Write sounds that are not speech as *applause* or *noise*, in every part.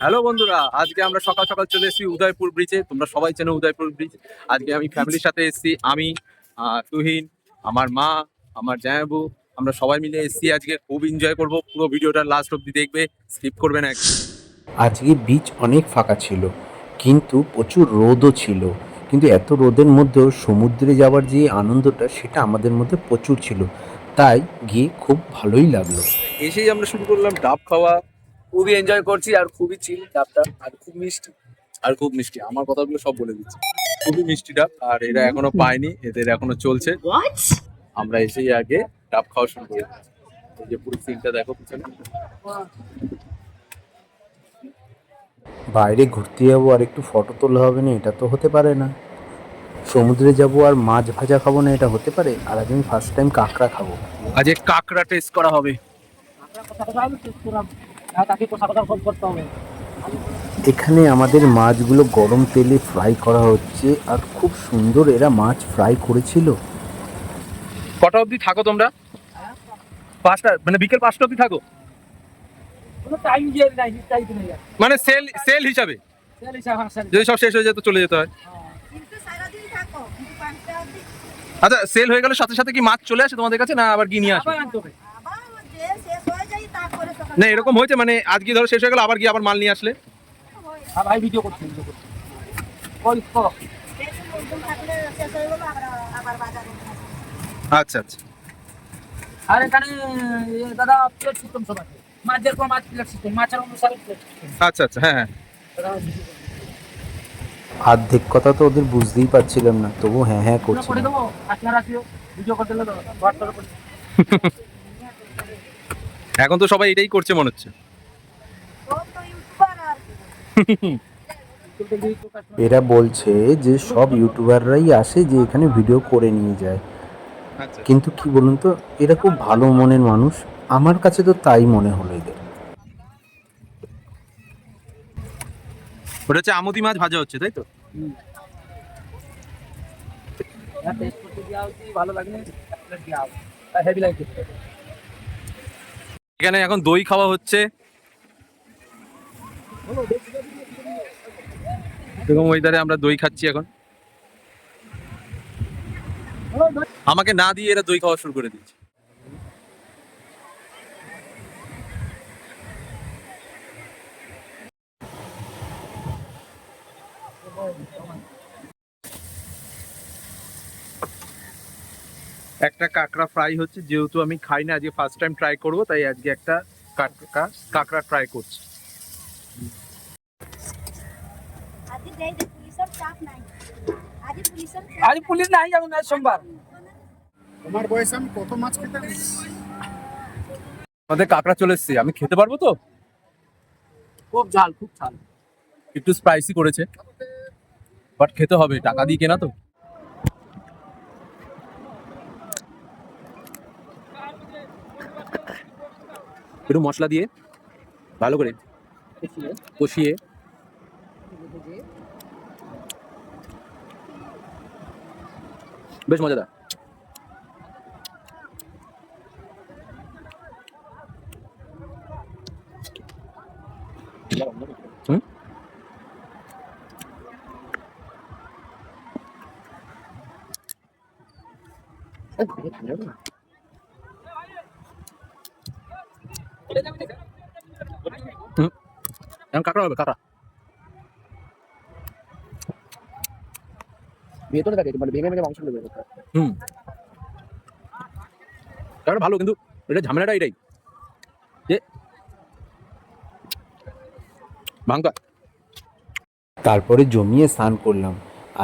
Hello বন্ধুরা আজকে আমরা সকাল সকাল চলে এসেছি উদয়পুর ব্রিজে তোমরা সবাই চেনো উদয়পুর ব্রিজ আজকে আমি ফ্যামিলির সাথে এসেছি আমি তুহিন আমার মা আমার জায়াবু আমরা সবাই মিলে এসেছি আজকে খুব এনজয় করব। পুরো ভিডিওটা লাস্ট অব্দি দেখবে স্কিপ করবে না আজকে বিচ অনেক ফাঁকা ছিল কিন্তু প্রচুর রোদও ছিল। কিন্তু এত রোদের মধ্যেও সমুদ্রে যাওয়ার যে আনন্দটা সেটা আমাদের মধ্যে প্রচুর ছিল। তাই গিয়ে খুব ভালোই লাগল। এসেই আমরা শুরু করলাম ডাব খাওয়া। খুবই এনজয় করছি আর খুবই চিল ডাবটা আর খুব মিষ্টি। আর খুব মিষ্টি। আমার কথাগুলো সব বলে দিচ্ছি। খুবই মিষ্টি ডাব আর এরা এখনও পায়নি এদের এখনও চলছে। আমরা এসেই আগে ডাব খাওয়া শুরু করি। এই যে পুরো সিনটা দেখো পিছনে। বাইরে ঘুরতে যাব আর একটু ফটো তোলা হবে না এটা তো হতে পারে না। সমুদ্রে যাব আর মাছ ভাজা খাব না এটা হতে পারে। আর আজ আমি ফার্স্ট টাইম কাঁকড়া খাব। আজকে কাঁকড়া টেস্ট করা হবে। এখানে আমাদের মাছগুলো গরম তেলে ফ্রাই করা হচ্ছে আর খুব সুন্দর এরা মাছ ফ্রাই করেছিল। কটা অবধি থাকো তোমরা? পাঁচটা মানে বিকেল পাঁচটা অবধি থাকো? কোনো টাইম দিয়ে নাই টাইম নেই। মানে সেল সেল হিসাবে? হ্যাঁ যদি সব শেষ হয়ে যেত চলে যেতে হয়। কিন্তু সারাদিন থাকো কিন্তু পাঁচটা অবধি আচ্ছা সেল হয়ে গেলে সাথে সাথে কি মাছ চলে আসে তোমাদের কাছে না আবার গিয়ে নিয়ে আসবে আবার আনতে হবে আবার যে শেষ হয়ে যায় তারপরে সকাল না এরকম হয়েছে মানে আজকে ধরো শেষ হয়ে গেল আবার গিয়ে আবার মাল নিয়ে আসলে। ভাই ভিডিও করছি ভিডিও করছি। হয়ে বাজারে আচ্ছা আচ্ছা। আর এখানে এ, দাদা প্লেট সিস্টেম সব আছে। মাছ যেরকম মাছ প্লেট সিস্টেম মাছের অনুসারে প্লেট আচ্ছা আচ্ছা হ্যাঁ হ্যাঁ। অর্ধেক কথা তো ওদের বুঝতেই পারছিলাম না তবু হ্যাঁ হ্যাঁ আপনারা ভিডিও করতে *laughs* এখন তো সবাই এটাই করছে মনে হচ্ছে। সব তো ইউটিউবার আর কি। এরা বলছে যে সব ইউটিউবাররাই আসে যে এখানে ভিডিও করে নিয়ে যায়। আচ্ছা। কিন্তু কি বলুন তো এরা খুব ভালো মনের মানুষ। আমার কাছে তো তাই মনে হলো এদের। ওটা হচ্ছে আমুদি মাছ ভাজা হচ্ছে তাই তো? ভালো লাগে। এখানে এখন দই খাওয়া হচ্ছে। আমরা দই খাচ্ছি এখন। আমাকে না দিয়ে এরা দই খাওয়া শুরু করে দিয়েছে। একটা কাঁকড়া ফ্রাই হচ্ছে যেহেতু আমি খাই না আজকে ফার্স্ট টাইম ট্রাই করব তাই আজকে একটা কাঁকড়া কাঁকড়া ট্রাই করছি। আজ পুলিশের চাপ আজ পুলিশ নাই যাবে না সোমবার। তোমার বয়সে আমি কত মাছ খেতে আমাদের কাঁকড়া চলে এসছে আমি খেতে পারব তো? খুব ঝাল খুব ঝাল। একটু স্পাইসি করেছে। বাট খেতে হবে টাকা দিয়ে কেনা তো। একটু মশলা দিয়ে ভালো করে কষিয়ে। বেশ মজাদার। হুম হুম? এখন কাঁকড়া হবে কাঁকড়া ভেতরে থাকে মানে ভেঙে ভেঙে মাংসগুলো বের করতে। হুম কাঁকড়া ভালো কিন্তু এটা ঝামেলাটা এটাই যে ভাঙ্গা তারপরে জমিয়ে স্নান করলাম।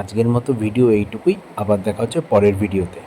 আজকের মতো ভিডিও এইটুকুই। আবার দেখা হচ্ছে পরের ভিডিওতে